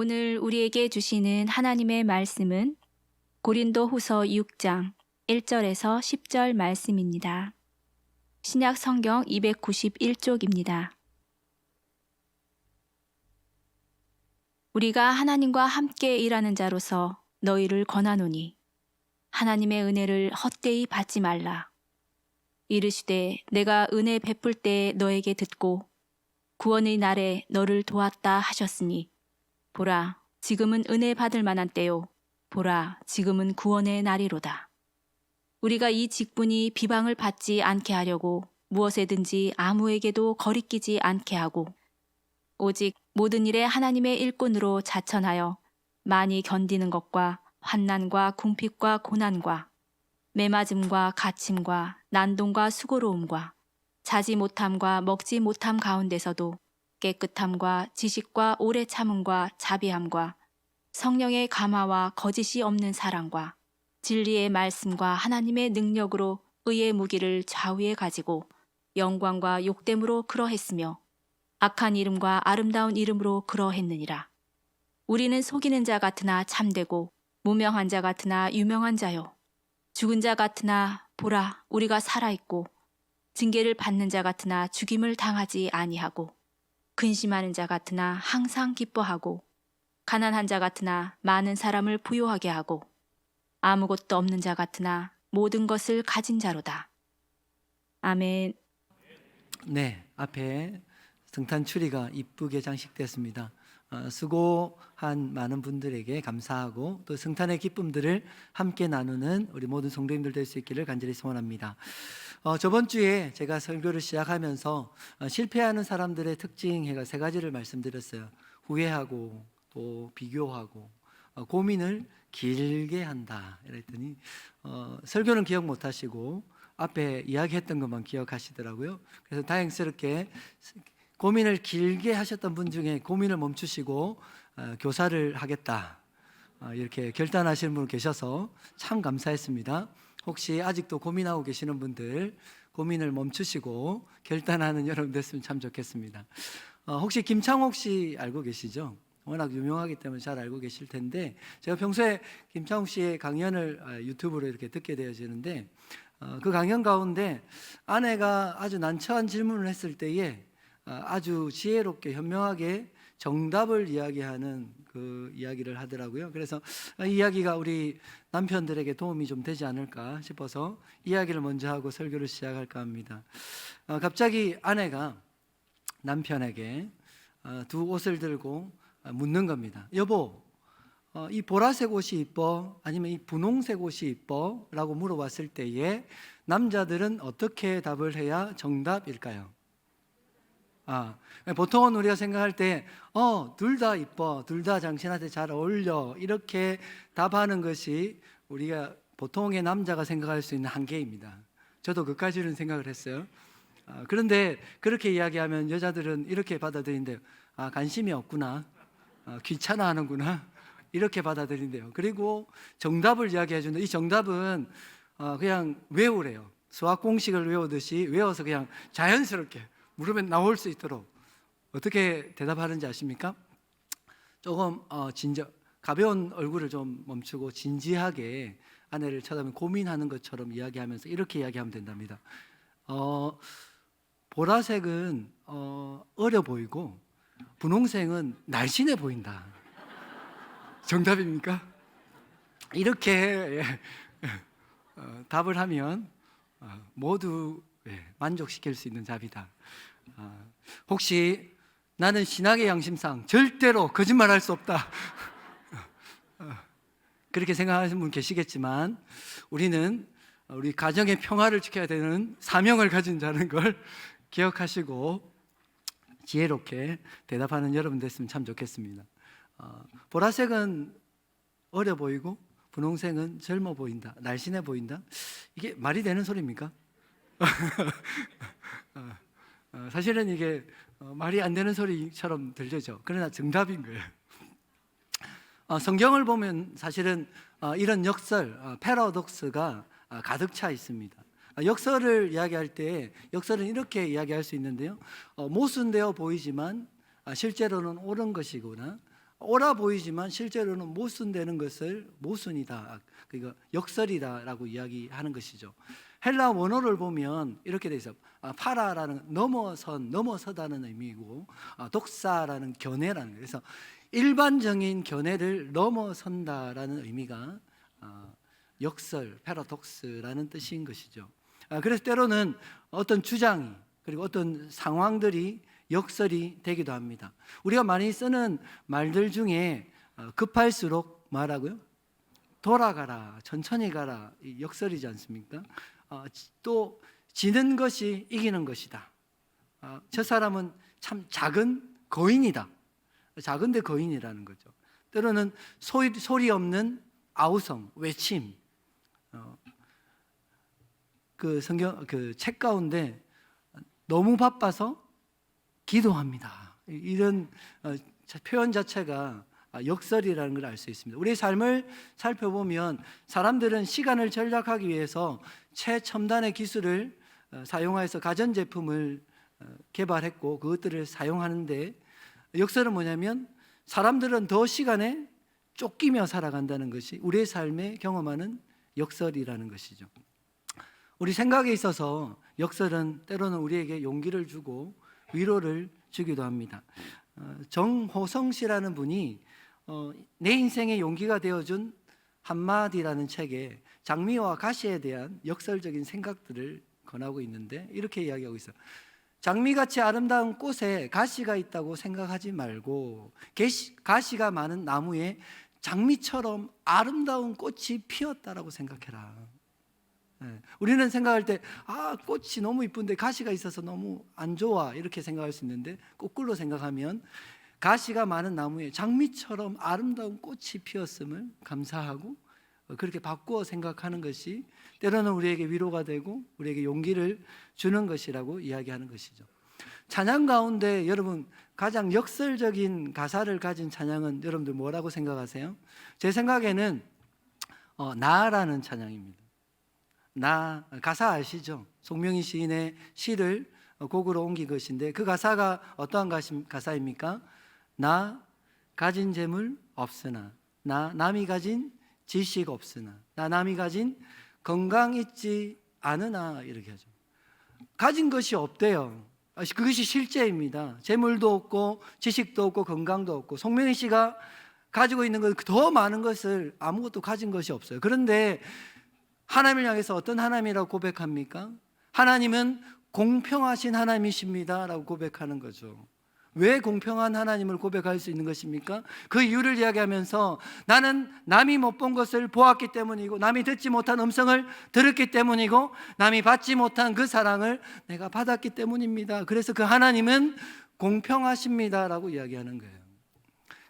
오늘 우리에게 주시는 하나님의 말씀은 고린도 후서 6장 1절에서 10절 말씀입니다. 신약 성경 291쪽입니다. 우리가 하나님과 함께 일하는 자로서 너희를 권하노니 하나님의 은혜를 헛되이 받지 말라. 이르시되 내가 은혜 베풀 때 너에게 듣고 구원의 날에 너를 도왔다 하셨으니 보라 지금은 은혜 받을 만한 때요 보라 지금은 구원의 날이로다. 우리가 이 직분이 비방을 받지 않게 하려고 무엇에든지 아무에게도 거리끼지 않게 하고 오직 모든 일에 하나님의 일꾼으로 자천하여 많이 견디는 것과 환난과 궁핍과 고난과 매맞음과 갇힘과 난동과 수고로움과 자지 못함과 먹지 못함 가운데서도 깨끗함과 지식과 오래 참음과 자비함과 성령의 감화와 거짓이 없는 사랑과 진리의 말씀과 하나님의 능력으로 의의 무기를 좌우에 가지고 영광과 욕됨으로 그러했으며 악한 이름과 아름다운 이름으로 그러했느니라. 우리는 속이는 자 같으나 참되고 무명한 자 같으나 유명한 자요. 죽은 자 같으나 보라 우리가 살아있고 징계를 받는 자 같으나 죽임을 당하지 아니하고 근심하는 자 같으나 항상 기뻐하고 가난한 자 같으나 많은 사람을 부요하게 하고 아무것도 없는 자 같으나 모든 것을 가진 자로다. 아멘. 네, 앞에 성탄 추리가 이쁘게 장식됐습니다. 어, 수고한 많은 분들에게 감사하고 또 성탄의 기쁨들을 함께 나누는 우리 모든 성도님들 될 수 있기를 간절히 소원합니다. 어, 저번 주에 제가 설교를 시작하면서 어, 실패하는 사람들의 특징 해가 세 가지를 말씀드렸어요. 후회하고 또 비교하고 어, 고민을 길게 한다. 이랬더니 어, 설교는 기억 못 하시고 앞에 이야기했던 것만 기억하시더라고요. 그래서 다행스럽게 고민을 길게 하셨던 분 중에 고민을 멈추시고 어, 교사를 하겠다 어, 이렇게 결단하시는 분 계셔서 참 감사했습니다. 혹시 아직도 고민하고 계시는 분들 고민을 멈추시고 결단하는 여러분 됐으면 참 좋겠습니다. 어, 혹시 김창옥 씨 알고 계시죠? 워낙 유명하기 때문에 잘 알고 계실 텐데 제가 평소에 김창욱 씨의 강연을 아, 유튜브로 이렇게 듣게 되어지는데 어, 그 강연 가운데 아내가 아주 난처한 질문을 했을 때에 어, 아주 지혜롭게 현명하게 정답을 이야기하는 그 이야기를 하더라고요. 그래서 이 이야기가 우리 남편들에게 도움이 좀 되지 않을까 싶어서 이야기를 먼저 하고 설교를 시작할까 합니다. 어, 갑자기 아내가 남편에게 어, 두 옷을 들고 어, 묻는 겁니다. 여보, 어, 이 보라색 옷이 이뻐? 아니면 이 분홍색 옷이 이뻐? 라고 물어봤을 때에 남자들은 어떻게 답을 해야 정답일까요? 아, 보통은 우리가 생각할 때, 어, 둘 다 이뻐, 둘 다 당신한테 잘 어울려, 이렇게 답하는 것이 우리가 보통의 남자가 생각할 수 있는 한계입니다. 저도 그까지는 생각을 했어요. 아, 그런데 그렇게 이야기하면 여자들은 이렇게 받아들인대요. 아, 관심이 없구나. 아, 귀찮아 하는구나. 이렇게 받아들인대요. 그리고 정답을 이야기해 주는데 이 정답은 어, 그냥 외우래요. 수학 공식을 외우듯이 외워서 그냥 자연스럽게 물으면 나올 수 있도록 어떻게 대답하는지 아십니까? 조금 어, 진저 가벼운 얼굴을 좀 멈추고 진지하게 아내를 쳐다보면 고민하는 것처럼 이야기하면서 이렇게 이야기하면 된답니다. 어, 보라색은 어, 어려 보이고 분홍색은 날씬해 보인다. 정답입니까? 이렇게 예, 어, 답을 하면 어, 모두 예, 만족시킬 수 있는 답이다. 아, 혹시 나는 신학의 양심상 절대로 거짓말할 수 없다. 어, 그렇게 생각하시는 분 계시겠지만 우리는 우리 가정의 평화를 지켜야 되는 사명을 가진 자는 걸 기억하시고 지혜롭게 대답하는 여러분 됐으면 참 좋겠습니다. 어, 보라색은 어려 보이고 분홍색은 젊어 보인다, 날씬해 보인다. 이게 말이 되는 소리입니까? 어, 어, 사실은 이게 어, 말이 안 되는 소리처럼 들리죠. 그러나 정답인 거예요. 어, 성경을 보면 사실은 어, 이런 역설, 어, 패러독스가 어, 가득 차 있습니다. 어, 역설을 이야기할 때 역설은 이렇게 이야기할 수 있는데요. 어, 모순되어 보이지만 아, 실제로는 옳은 것이구나. 옳아 보이지만 실제로는 모순되는 것을 모순이다. 그러니까 역설이다라고 이야기하는 것이죠. 헬라 원어를 보면 이렇게 돼 있어. 아, 파라라는 넘어선, 넘어서다는 의미고 아, 독사라는 견해라는. 그래서 일반적인 견해를 넘어선다라는 의미가 아, 역설, 패러독스라는 뜻인 것이죠. 아, 그래서 때로는 어떤 주장이 그리고 어떤 상황들이 역설이 되기도 합니다. 우리가 많이 쓰는 말들 중에 어, 급할수록 말하고요. 돌아가라, 천천히 가라, 이 역설이지 않습니까? 어, 지- 또 지는 것이 이기는 것이다. 어, 저 사람은 참 작은 거인이다. 작은데 거인이라는 거죠. 때로는 소리, 소리 없는 아우성, 외침. 어, 그 성경 그 책 가운데 너무 바빠서 기도합니다. 이런 표현 자체가 아, 역설이라는 걸 알 수 있습니다. 우리 삶을 살펴보면 사람들은 시간을 절약하기 위해서 최첨단의 기술을 어, 사용해서 가전 제품을 어, 개발했고 그것들을 사용하는데 역설은 뭐냐면 사람들은 더 시간에 쫓기며 살아간다는 것이 우리의 삶에 경험하는 역설이라는 것이죠. 우리 생각에 있어서 역설은 때로는 우리에게 용기를 주고 위로를 주기도 합니다. 어, 정호성 씨라는 분이 어, 내 인생의 용기가 되어준 한마디라는 책에 장미와 가시에 대한 역설적인 생각들을 권하고 있는데 이렇게 이야기하고 있어요. 장미같이 아름다운 꽃에 가시가 있다고 생각하지 말고 게시- 가시가 많은 나무에 장미처럼 아름다운 꽃이 피었다라고 생각해라. 예, 우리는 생각할 때 아 꽃이 너무 이쁜데 가시가 있어서 너무 안 좋아 이렇게 생각할 수 있는데 거꾸로 생각하면 가시가 많은 나무에 장미처럼 아름다운 꽃이 피었음을 감사하고 어, 그렇게 바꾸어 생각하는 것이 때로는 우리에게 위로가 되고 우리에게 용기를 주는 것이라고 이야기하는 것이죠. 찬양 가운데 여러분 가장 역설적인 가사를 가진 찬양은 여러분들 뭐라고 생각하세요? 제 생각에는 어, 나라는 찬양입니다. 나 가사 아시죠? 송명희 시인의 시를 곡으로 옮긴 것인데 그 가사가 어떠한 가사입니까? 나 가진 재물 없으나 나 남이 가진 지식 없으나 나 남이 가진 건강 있지 않으나 이렇게 하죠. 가진 것이 없대요. 아, 그것이 실제입니다. 재물도 없고 지식도 없고 건강도 없고 송명희 씨가 가지고 있는 것 더 많은 것을 아무것도 가진 것이 없어요. 그런데 하나님을 향해서 어떤 하나님이라고 고백합니까? 하나님은 공평하신 하나님이십니다라고 고백하는 거죠. 왜 공평한 하나님을 고백할 수 있는 것입니까? 그 이유를 이야기하면서 나는 남이 못 본 것을 보았기 때문이고 남이 듣지 못한 음성을 들었기 때문이고 남이 받지 못한 그 사랑을 내가 받았기 때문입니다. 그래서 그 하나님은 공평하십니다라고 이야기하는 거예요.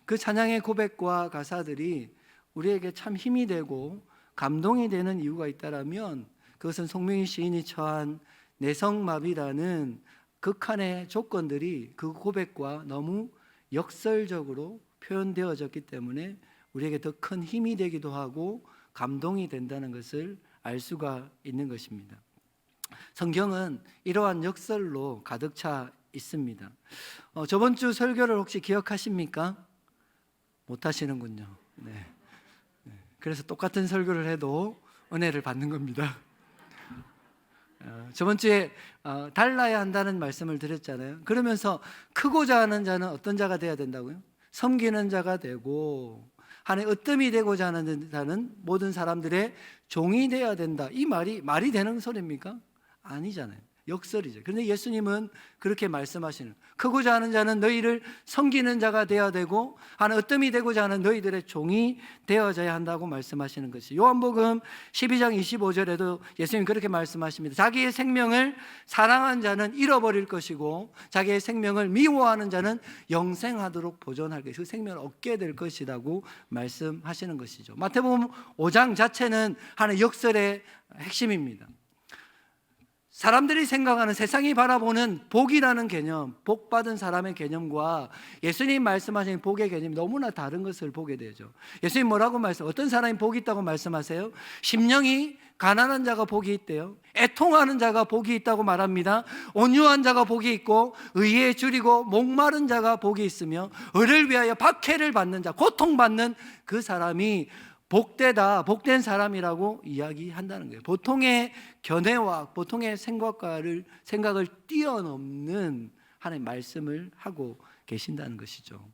그 찬양의 고백과 가사들이 우리에게 참 힘이 되고 감동이 되는 이유가 있다라면 그것은 송명희 시인이 처한 내성마비라는 극한의 조건들이 그 고백과 너무 역설적으로 표현되어졌기 때문에 우리에게 더 큰 힘이 되기도 하고 감동이 된다는 것을 알 수가 있는 것입니다. 성경은 이러한 역설로 가득 차 있습니다. 어, 저번 주 설교를 혹시 기억하십니까? 못 하시는군요. 네. 네. 그래서 똑같은 설교를 해도 은혜를 받는 겁니다. 어, 저번 주에 어, 달라야 한다는 말씀을 드렸잖아요. 그러면서 크고자 하는 자는 어떤 자가 돼야 된다고요? 섬기는 자가 되고 하나님 으뜸이 되고자 하는 자는 모든 사람들의 종이 되어야 된다. 이 말이 말이 되는 소리입니까? 아니잖아요. 역설이죠. 그런데 예수님은 그렇게 말씀하시는 크고자 하는 자는 너희를 섬기는 자가 되어야 되고 하는 으뜸이 되고자 하는 너희들의 종이 되어져야 한다고 말씀하시는 것이 요한복음 12장 25절에도 예수님 그렇게 말씀하십니다. 자기의 생명을 사랑한 자는 잃어버릴 것이고 자기의 생명을 미워하는 자는 영생하도록 보존할 것이 그 생명을 얻게 될 것이라고 말씀하시는 것이죠. 마태복음 5장 자체는 하는 역설의 핵심입니다. 사람들이 생각하는 세상이 바라보는 복이라는 개념, 복 받은 사람의 개념과 예수님 말씀하신 복의 개념이 너무나 다른 것을 보게 되죠. 예수님 뭐라고 말씀? 어떤 사람이 복이 있다고 말씀하세요? 심령이 가난한 자가 복이 있대요. 애통하는 자가 복이 있다고 말합니다. 온유한 자가 복이 있고 의에 줄이고 목마른 자가 복이 있으며 의를 위하여 박해를 받는 자, 고통받는 그 사람이 복되다, 복된 사람이라고 이야기한다는 거예요. 보통의 견해와 보통의 생각과를 생각을 뛰어넘는 하나님 말씀을 하고 계신다는 것이죠.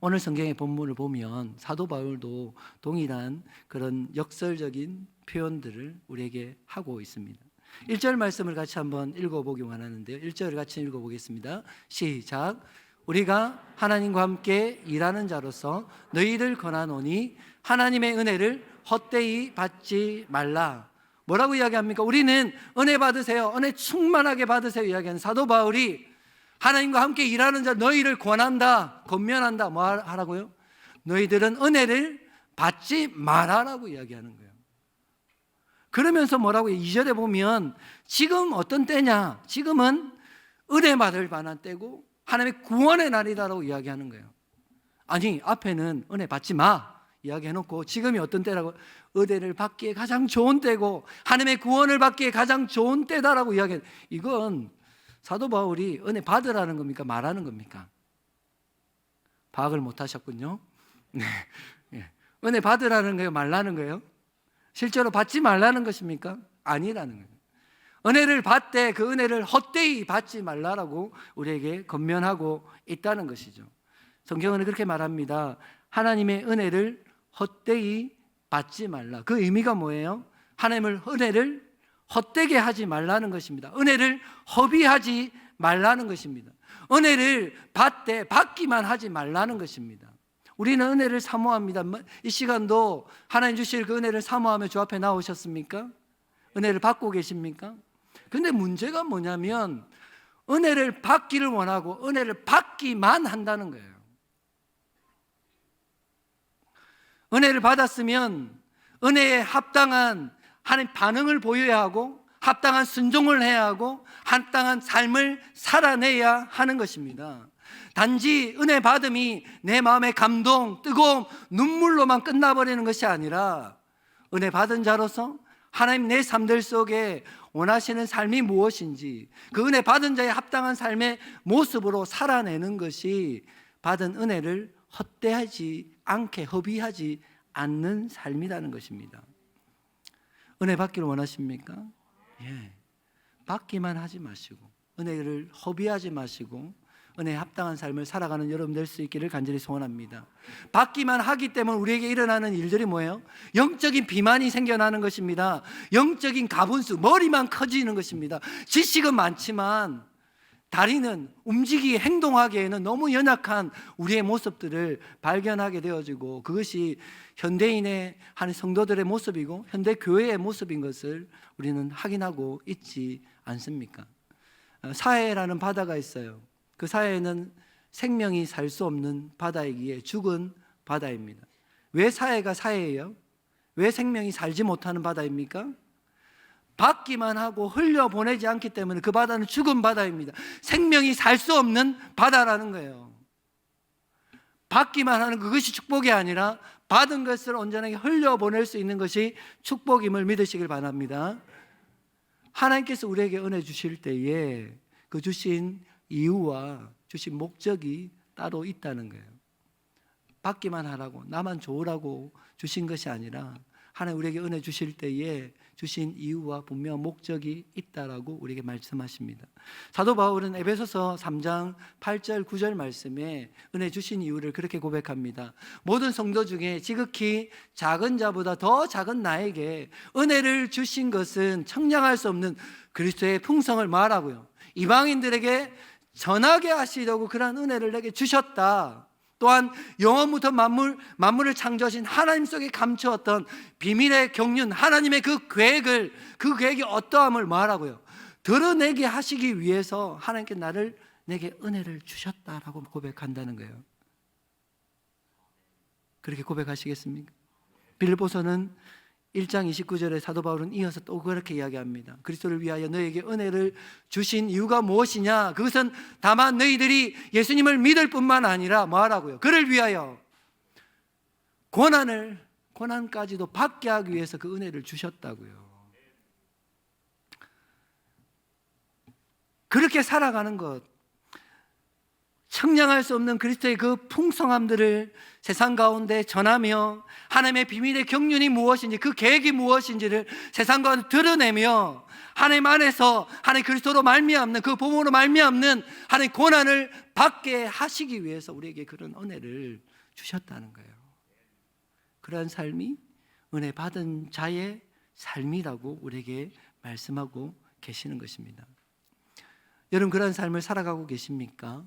오늘 성경의 본문을 보면 사도 바울도 동일한 그런 역설적인 표현들을 우리에게 하고 있습니다. 1절 말씀을 같이 한번 읽어보기 원하는데요. 1절을 같이 읽어보겠습니다. 시작. 우리가 하나님과 함께 일하는 자로서 너희를 권하노니 하나님의 은혜를 헛되이 받지 말라. 뭐라고 이야기합니까? 우리는 은혜 받으세요. 은혜 충만하게 받으세요. 이야기하는 사도 바울이 하나님과 함께 일하는 자 너희를 권한다. 권면한다. 뭐 하라고요? 너희들은 은혜를 받지 말아라고 이야기하는 거예요. 그러면서 뭐라고 2절에 보면 지금 어떤 때냐? 지금은 은혜 받을 만한 때고 하나님의 구원의 날이다라고 이야기하는 거예요. 아니, 앞에는 은혜 받지 마. 이야기해 놓고 지금이 어떤 때라고 은혜를 받기에 가장 좋은 때고 하나님의 구원을 받기에 가장 좋은 때다라고 이야기해. 이건 사도 바울이 은혜 받으라는 겁니까? 말하는 겁니까? 파악을 못 하셨군요. 네. 예. 은혜 받으라는 거예요? 말라는 거예요? 실제로 받지 말라는 것입니까? 아니라는 거예요. 은혜를 받되 그 은혜를 헛되이 받지 말라라고 우리에게 건면하고 있다는 것이죠. 성경은 그렇게 말합니다. 하나님의 은혜를 헛되이 받지 말라. 그 의미가 뭐예요? 하나님을 은혜를 헛되게 하지 말라는 것입니다. 은혜를 허비하지 말라는 것입니다. 은혜를 받되 받기만 하지 말라는 것입니다. 우리는 은혜를 사모합니다. 이 시간도 하나님 주실 그 은혜를 사모하며 주 앞에 나오셨습니까? 은혜를 받고 계십니까? 근데 문제가 뭐냐면 은혜를 받기를 원하고 은혜를 받기만 한다는 거예요. 은혜를 받았으면 은혜에 합당한 하나님 반응을 보여야 하고 합당한 순종을 해야 하고 합당한 삶을 살아내야 하는 것입니다. 단지 은혜 받음이 내 마음의 감동, 뜨거움, 눈물로만 끝나버리는 것이 아니라 은혜 받은 자로서 하나님 내 삶들 속에 원하시는 삶이 무엇인지 그 은혜 받은 자의 합당한 삶의 모습으로 살아내는 것이 받은 은혜를 헛되하지 않게 허비하지 않는 삶이라는 것입니다. 은혜 받기를 원하십니까? 예. 받기만 하지 마시고 은혜를 허비하지 마시고 은혜에 합당한 삶을 살아가는 여러분 될 수 있기를 간절히 소원합니다. 받기만 하기 때문에 우리에게 일어나는 일들이 뭐예요? 영적인 비만이 생겨나는 것입니다. 영적인 가분수, 머리만 커지는 것입니다. 지식은 많지만 다리는 움직이 행동하기에는 너무 연약한 우리의 모습들을 발견하게 되어지고 그것이 현대인의 한 성도들의 모습이고 현대 교회의 모습인 것을 우리는 확인하고 있지 않습니까? 어, 사회라는 바다가 있어요. 그 사회는 생명이 살 수 없는 바다이기에 죽은 바다입니다. 왜 사회가 사회예요? 왜 생명이 살지 못하는 바다입니까? 받기만 하고 흘려보내지 않기 때문에 그 바다는 죽은 바다입니다. 생명이 살 수 없는 바다라는 거예요. 받기만 하는 그것이 축복이 아니라 받은 것을 온전하게 흘려보낼 수 있는 것이 축복임을 믿으시길 바랍니다. 하나님께서 우리에게 은혜 주실 때에 그 주신 이유와 주신 목적이 따로 있다는 거예요. 받기만 하라고 나만 좋으라고 주신 것이 아니라 하나님 우리에게 은혜 주실 때에 주신 이유와 분명한 목적이 있다라고 우리에게 말씀하십니다. 사도 바울은 에베소서 3장 8절 9절 말씀에 은혜 주신 이유를 그렇게 고백합니다. 모든 성도 중에 지극히 작은 자보다 더 작은 나에게 은혜를 주신 것은 청량할 수 없는 그리스도의 풍성을 말하고요. 이방인들에게 전하게 하시려고 그러한 은혜를 내게 주셨다. 또한 영원부터 만물 만물을 창조하신 하나님 속에 감추었던 비밀의 경륜 하나님의 그 계획을 그 계획이 어떠함을 말하고요. 드러내게 하시기 위해서 하나님께 나를 내게 은혜를 주셨다라고 고백한다는 거예요. 그렇게 고백하시겠습니까? 빌보서는 1장 29절에 사도 바울은 이어서 또 그렇게 이야기합니다. 그리스도를 위하여 너에게 은혜를 주신 이유가 무엇이냐? 그것은 다만 너희들이 예수님을 믿을 뿐만 아니라 뭐 하라고요? 그를 위하여 고난을 고난까지도 받게 하기 위해서 그 은혜를 주셨다고요. 그렇게 살아가는 것 청량할 수 없는 그리스도의 그 풍성함들을 세상 가운데 전하며 하나님의 비밀의 경륜이 무엇인지 그 계획이 무엇인지를 세상 가운데 드러내며 하나님 안에서 하나님 그리스도로 말미암는 그 복음으로 말미암는 하나님 고난을 받게 하시기 위해서 우리에게 그런 은혜를 주셨다는 거예요. 그러한 삶이 은혜 받은 자의 삶이라고 우리에게 말씀하고 계시는 것입니다. 여러분 그런 삶을 살아가고 계십니까?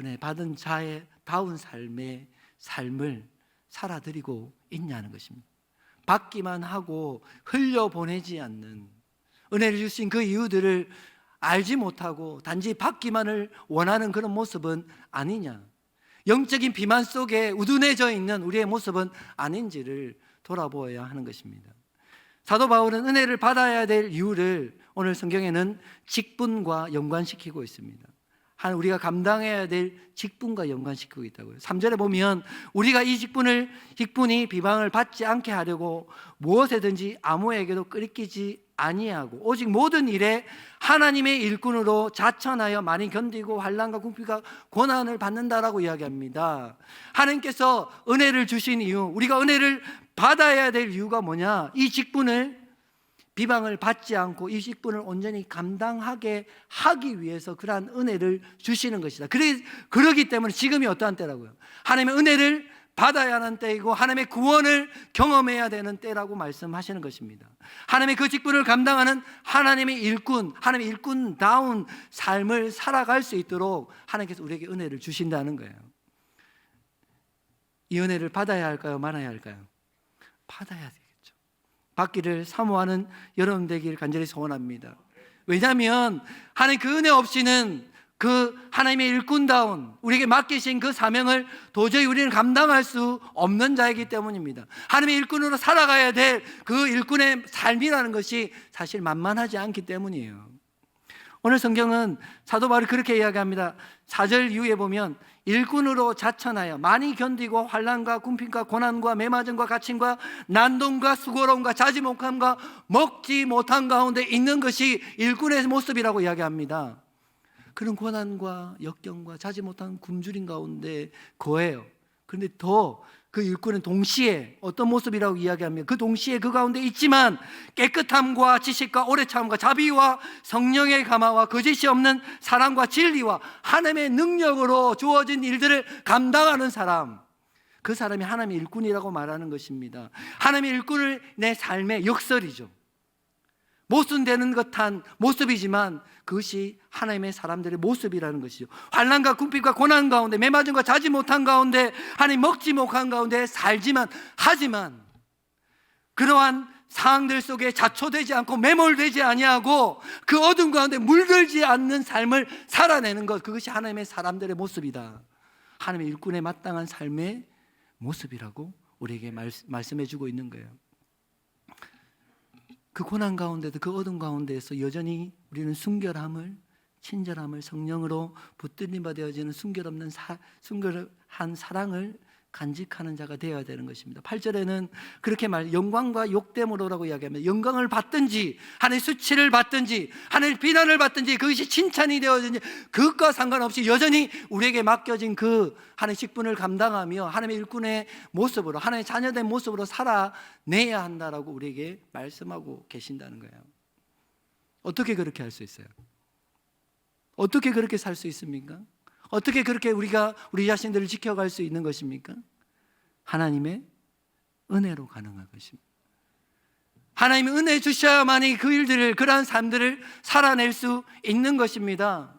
은혜 받은 자의 다운 삶의 삶을 살아드리고 있냐는 것입니다. 받기만 하고 흘려 보내지 않는 은혜를 주신 그 이유들을 알지 못하고 단지 받기만을 원하는 그런 모습은 아니냐. 영적인 비만 속에 우둔해져 있는 우리의 모습은 아닌지를 돌아보아야 하는 것입니다. 사도 바울은 은혜를 받아야 될 이유를 오늘 성경에는 직분과 연관시키고 있습니다. 한 우리가 감당해야 될 직분과 연관시키고 있다고요. 3절에 보면 우리가 이 직분을 직분이 비방을 받지 않게 하려고 무엇에든지 아무에게도 끓이지 아니하고 오직 모든 일에 하나님의 일꾼으로 자천하여 많이 견디고 환난과 궁핍과 고난을 받는다라고 이야기합니다. 하나님께서 은혜를 주신 이유, 우리가 은혜를 받아야 될 이유가 뭐냐? 이 직분을 비방을 받지 않고 이 직분을 온전히 감당하게 하기 위해서 그러한 은혜를 주시는 것이다. 그래, 그러기 때문에 지금이 어떠한 때라고요? 하나님의 은혜를 받아야 하는 때이고 하나님의 구원을 경험해야 되는 때라고 말씀하시는 것입니다. 하나님의 그 직분을 감당하는 하나님의 일꾼, 하나님의 일꾼다운 삶을 살아갈 수 있도록 하나님께서 우리에게 은혜를 주신다는 거예요. 이 은혜를 받아야 할까요? 말아야 할까요? 받아야 되겠죠. 받기를 사모하는 여러분 되기를 간절히 소원합니다. 왜냐하면 하나님 그 은혜 없이는 그 하나님의 일꾼다운 우리에게 맡기신 그 사명을 도저히 우리는 감당할 수 없는 자이기 때문입니다. 하나님의 일꾼으로 살아가야 될 그 일꾼의 삶이라는 것이 사실 만만하지 않기 때문이에요. 오늘 성경은 사도 바울이 그렇게 이야기합니다. 4절 이후에 보면 일꾼으로 자천하여 많이 견디고 환난과 궁핍과 고난과 매맞음과 갇힘과 난동과 수고로움과 자지못함과 먹지 못한 가운데 있는 것이 일꾼의 모습이라고 이야기합니다. 그런 고난과 역경과 자지 못한 굶주린 가운데 거해요. 그런데 더 그 일꾼은 동시에 어떤 모습이라고 이야기하면 그 동시에 그 가운데 있지만 깨끗함과 지식과 오래 참과 자비와 성령의 감화와 거짓이 없는 사랑과 진리와 하나님의 능력으로 주어진 일들을 감당하는 사람 그 사람이 하나님의 일꾼이라고 말하는 것입니다. 하나님의 일꾼을 내 삶의 역설이죠. 모순되는 것한 모습이지만 그것이 하나님의 사람들의 모습이라는 것이죠. 환난과 궁핍과 고난 가운데 매맞음과 자지 못한 가운데 하나님 먹지 못한 가운데 살지만 하지만 그러한 상황들 속에 자초되지 않고 매몰되지 아니하고 그 어둠 가운데 물들지 않는 삶을 살아내는 것 그것이 하나님의 사람들의 모습이다. 하나님의 일꾼에 마땅한 삶의 모습이라고 우리에게 말씀해 주고 있는 거예요. 그 고난 가운데도 그 어둠 가운데에서 여전히 우리는 순결함을 친절함을 성령으로 붙들림바 되어지는 순결 없는 사, 순결한 사랑을 간직하는 자가 되어야 되는 것입니다. 8절에는 그렇게 말 영광과 욕됨으로라고 이야기합니다. 영광을 받든지 하나님의 수치를 받든지 하나님의 비난을 받든지 그것이 칭찬이 되어든지 그것과 상관없이 여전히 우리에게 맡겨진 그 하나님의 직분을 감당하며 하나님의 일꾼의 모습으로 하나님의 자녀된 모습으로 살아내야 한다라고 우리에게 말씀하고 계신다는 거예요. 어떻게 그렇게 할 수 있어요? 어떻게 그렇게 살 수 있습니까? 어떻게 그렇게 우리가 우리 자신들을 지켜갈 수 있는 것입니까? 하나님의 은혜로 가능한 것입니다. 하나님의 은혜 주셔야만이 그 일들을 그러한 삶들을 살아낼 수 있는 것입니다.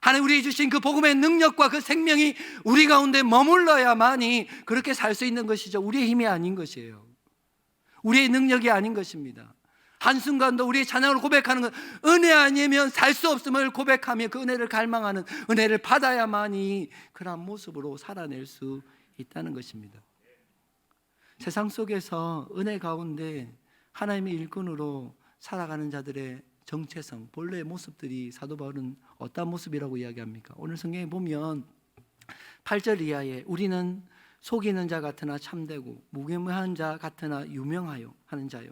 하나님 우리 주신 그 복음의 능력과 그 생명이 우리 가운데 머물러야만이 그렇게 살 수 있는 것이죠. 우리의 힘이 아닌 것이에요. 우리의 능력이 아닌 것입니다. 한순간도 우리의 찬양을 고백하는 것 은혜 아니면 살 수 없음을 고백하며 그 은혜를 갈망하는 은혜를 받아야만이 그런 모습으로 살아낼 수 있다는 것입니다. 세상 속에서 은혜 가운데 하나님의 일꾼으로 살아가는 자들의 정체성, 본래의 모습들이 사도 바울은 어떤 모습이라고 이야기합니까? 오늘 성경에 보면 8절 이하에 우리는 속이는 자 같으나 참되고 무기무한 자 같으나 유명하여 하는 자요.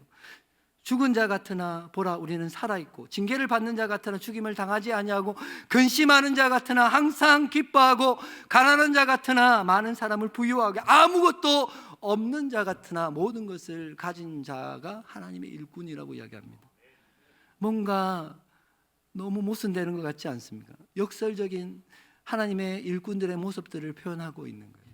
죽은 자 같으나 보라 우리는 살아 있고 징계를 받는 자 같으나 죽임을 당하지 아니하고 근심하는 자 같으나 항상 기뻐하고 가난한 자 같으나 많은 사람을 부유하게 아무것도 없는 자 같으나 모든 것을 가진 자가 하나님의 일꾼이라고 이야기합니다. 뭔가 너무 모순되는 것 같지 않습니까? 역설적인 하나님의 일꾼들의 모습들을 표현하고 있는 거예요.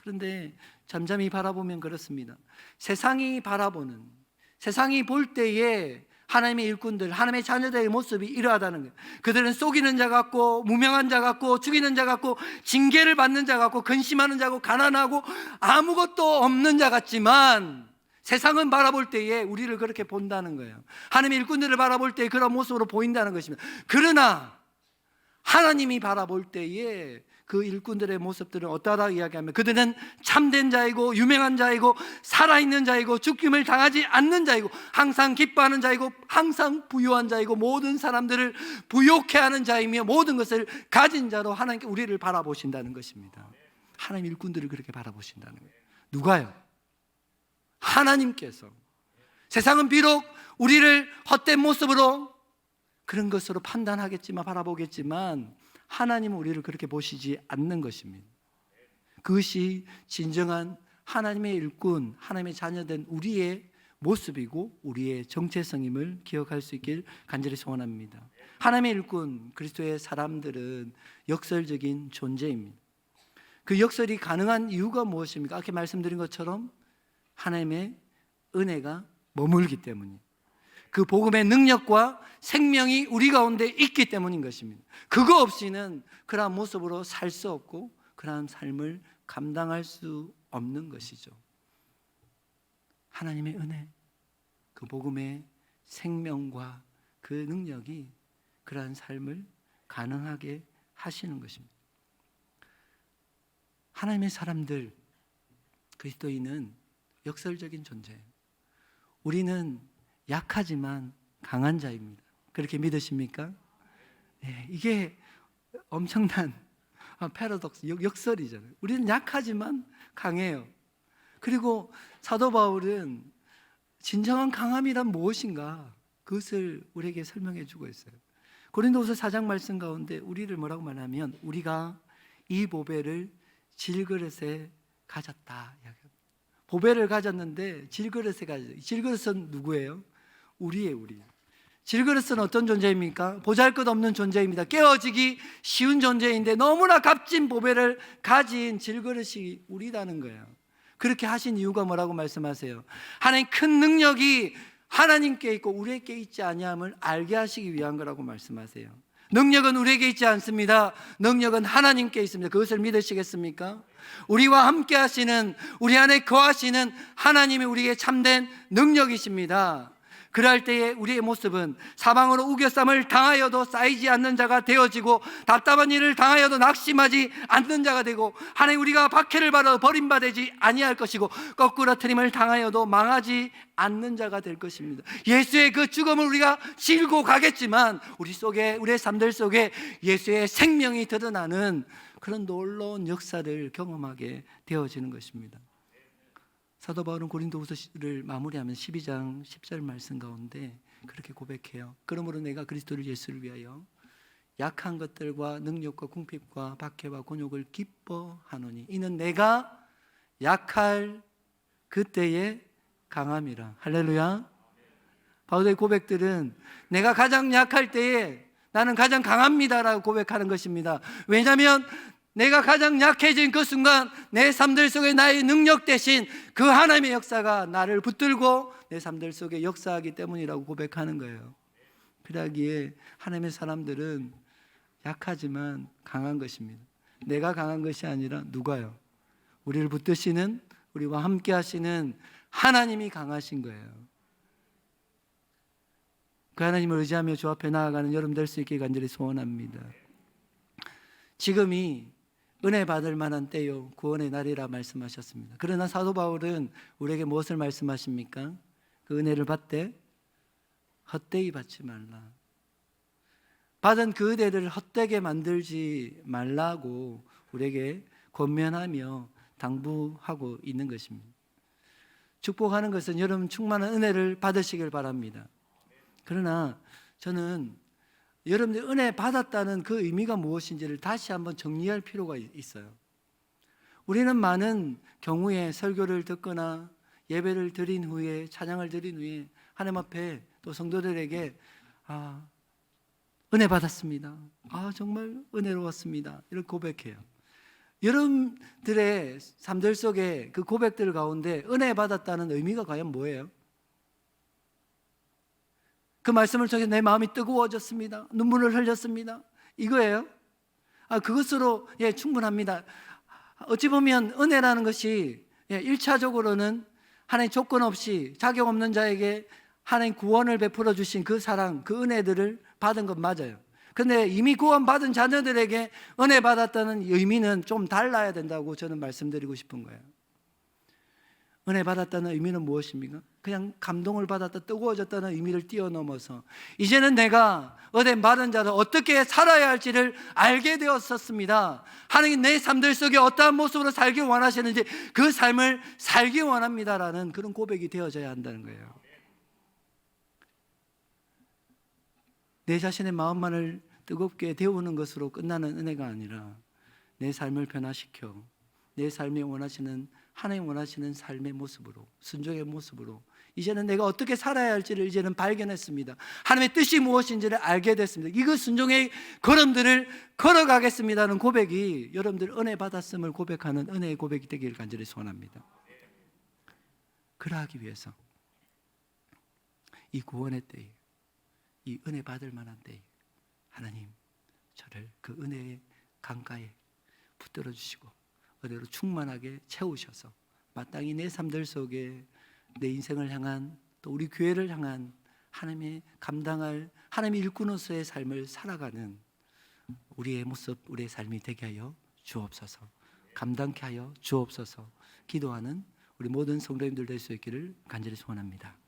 그런데 잠잠히 바라보면 그렇습니다. 세상이 바라보는 세상이 볼 때에 하나님의 일꾼들, 하나님의 자녀들의 모습이 이러하다는 거예요. 그들은 속이는 자 같고, 무명한 자 같고, 죽이는 자 같고, 징계를 받는 자 같고, 근심하는 자 같고, 가난하고, 아무것도 없는 자 같지만, 세상은 바라볼 때에 우리를 그렇게 본다는 거예요. 하나님의 일꾼들을 바라볼 때 그런 모습으로 보인다는 것입니다. 그러나, 하나님이 바라볼 때에 그 일꾼들의 모습들은 어떠하다 이야기하면 그들은 참된 자이고 유명한 자이고 살아있는 자이고 죽임을 당하지 않는 자이고 항상 기뻐하는 자이고 항상 부유한 자이고 모든 사람들을 부욕해 하는 자이며 모든 것을 가진 자로 하나님께 우리를 바라보신다는 것입니다. 하나님 일꾼들을 그렇게 바라보신다는 거예요. 누가요? 하나님께서 세상은 비록 우리를 헛된 모습으로 그런 것으로 판단하겠지만 바라보겠지만 하나님은 우리를 그렇게 보시지 않는 것입니다. 그것이 진정한 하나님의 일꾼, 하나님의 자녀된 우리의 모습이고 우리의 정체성임을 기억할 수 있길 간절히 소원합니다. 하나님의 일꾼, 그리스도의 사람들은 역설적인 존재입니다. 그 역설이 가능한 이유가 무엇입니까? 아까 말씀드린 것처럼 하나님의 은혜가 머물기 때문이에요. 그 복음의 능력과 생명이 우리 가운데 있기 때문인 것입니다. 그거 없이는 그러한 모습으로 살 수 없고 그러한 삶을 감당할 수 없는 것이죠. 하나님의 은혜, 그 복음의 생명과 그 능력이 그러한 삶을 가능하게 하시는 것입니다. 하나님의 사람들, 그리스도인은 역설적인 존재예요. 우리는 약하지만 강한 자입니다. 그렇게 믿으십니까? 네, 이게 엄청난 패러독스, 역 설이잖아요. 우리는 약하지만 강해요. 그리고 사도 바울은 진정한 강함이란 무엇인가 그것을 우리에게 설명해 주고 있어요. 고린도후서 4장 말씀 가운데 우리를 뭐라고 말하면 우리가 이 보배를 질그릇에 가졌다. 보배를 가졌는데 질그릇에 가졌어요. 질그릇은 누구예요? 우리의 우리. 질그릇은 어떤 존재입니까? 보잘 것 없는 존재입니다. 깨어지기 쉬운 존재인데 너무나 값진 보배를 가진 질그릇이 우리라는 거예요. 그렇게 하신 이유가 뭐라고 말씀하세요? 하나님 큰 능력이 하나님께 있고 우리에게 있지 아니함을 알게 하시기 위한 거라고 말씀하세요. 능력은 우리에게 있지 않습니다. 능력은 하나님께 있습니다. 그것을 믿으시겠습니까? 우리와 함께 하시는 우리 안에 거하시는 하나님이 우리에게 참된 능력이십니다. 그럴 때에 우리의 모습은 사방으로 우겨쌈을 당하여도 쌓이지 않는 자가 되어지고 답답한 일을 당하여도 낙심하지 않는 자가 되고 하나님 우리가 박해를 받아 버림받지 아니할 것이고 거꾸로 트림을 당하여도 망하지 않는 자가 될 것입니다. 예수의 그 죽음을 우리가 지고 가겠지만 우리 속에 우리의 삶들 속에 예수의 생명이 드러나는 그런 놀라운 역사를 경험하게 되어지는 것입니다. 사도 바울은 고린도후서를 마무리하면 12장 10절 말씀 가운데 그렇게 고백해요. 그러므로 내가 그리스도를 예수를 위하여 약한 것들과 능력과 궁핍과 박해와 곤욕을 기뻐하노니 이는 내가 약할 그때의 강함이라. 할렐루야. 바울의 고백들은 내가 가장 약할 때에 나는 가장 강합니다라고 고백하는 것입니다. 왜냐하면 내가 가장 약해진 그 순간 내 삶들 속에 나의 능력 대신 그 하나님의 역사가 나를 붙들고 내 삶들 속에 역사하기 때문이라고 고백하는 거예요. 그러기에 하나님의 사람들은 약하지만 강한 것입니다. 내가 강한 것이 아니라 누가요? 우리를 붙드시는 우리와 함께 하시는 하나님이 강하신 거예요. 그 하나님을 의지하며 주 앞에 나아가는 여러분 될수 있게 간절히 소원합니다. 지금이 은혜 받을 만한 때요 구원의 날이라 말씀하셨습니다. 그러나 사도 바울은 우리에게 무엇을 말씀하십니까? 그 은혜를 받되 헛되이 받지 말라. 받은 그 은혜를 헛되게 만들지 말라고 우리에게 권면하며 당부하고 있는 것입니다. 축복하는 것은 여러분 충만한 은혜를 받으시길 바랍니다. 그러나 저는 여러분들 은혜 받았다는 그 의미가 무엇인지를 다시 한번 정리할 필요가 있- 있어요. 우리는 많은 경우에 설교를 듣거나 예배를 드린 후에 찬양을 드린 후에 하나님 앞에 또 성도들에게 아 은혜 받았습니다. 아 정말 은혜로웠습니다. 이렇게 고백해요. 여러분들의 삶들 속에 그 고백들 가운데 은혜 받았다는 의미가 과연 뭐예요? 그 말씀을 통해 내 마음이 뜨거워졌습니다. 눈물을 흘렸습니다. 이거예요? 아, 그것으로 예, 충분합니다. 어찌 보면 은혜라는 것이 예, 1차적으로는 하나님 조건 없이 자격 없는 자에게 하나님 구원을 베풀어 주신 그 사랑, 그 은혜들을 받은 건 맞아요. 근데 이미 구원받은 자녀들에게 은혜 받았다는 의미는 좀 달라야 된다고 저는 말씀드리고 싶은 거예요. 은혜 받았다는 의미는 무엇입니까? 그냥 감동을 받았다, 뜨거워졌다는 의미를 뛰어넘어서 이제는 내가 얻은 받은 자로 어떻게 살아야 할지를 알게 되었었습니다. 하나님 내 삶들 속에 어떠한 모습으로 살기 원하시는지 그 삶을 살기 원합니다라는 그런 고백이 되어져야 한다는 거예요. 내 자신의 마음만을 뜨겁게 데우는 것으로 끝나는 은혜가 아니라 내 삶을 변화시켜 내 삶이 원하시는 하나님 원하시는 삶의 모습으로 순종의 모습으로 이제는 내가 어떻게 살아야 할지를 이제는 발견했습니다. 하나님의 뜻이 무엇인지를 알게 됐습니다. 이그 순종의 걸음들을 걸어가겠습니다는 고백이 여러분들 은혜 받았음을 고백하는 은혜의 고백이 되기를 간절히 소원합니다. 그러하기 위해서 이 구원의 때에 이 은혜 받을 만한 때에 하나님 저를 그 은혜의 강가에 붙들어 주시고 은혜로 충만하게 채우셔서 마땅히 내 삶들 속에 내 인생을 향한 또 우리 교회를 향한 하나님의 감당할 하나님의 일꾼으로서의 삶을 살아가는 우리의 모습, 우리의 삶이 되게 하여 주옵소서. 감당케 하여 주옵소서. 기도하는 우리 모든 성도님들 될 수 있기를 간절히 소원합니다.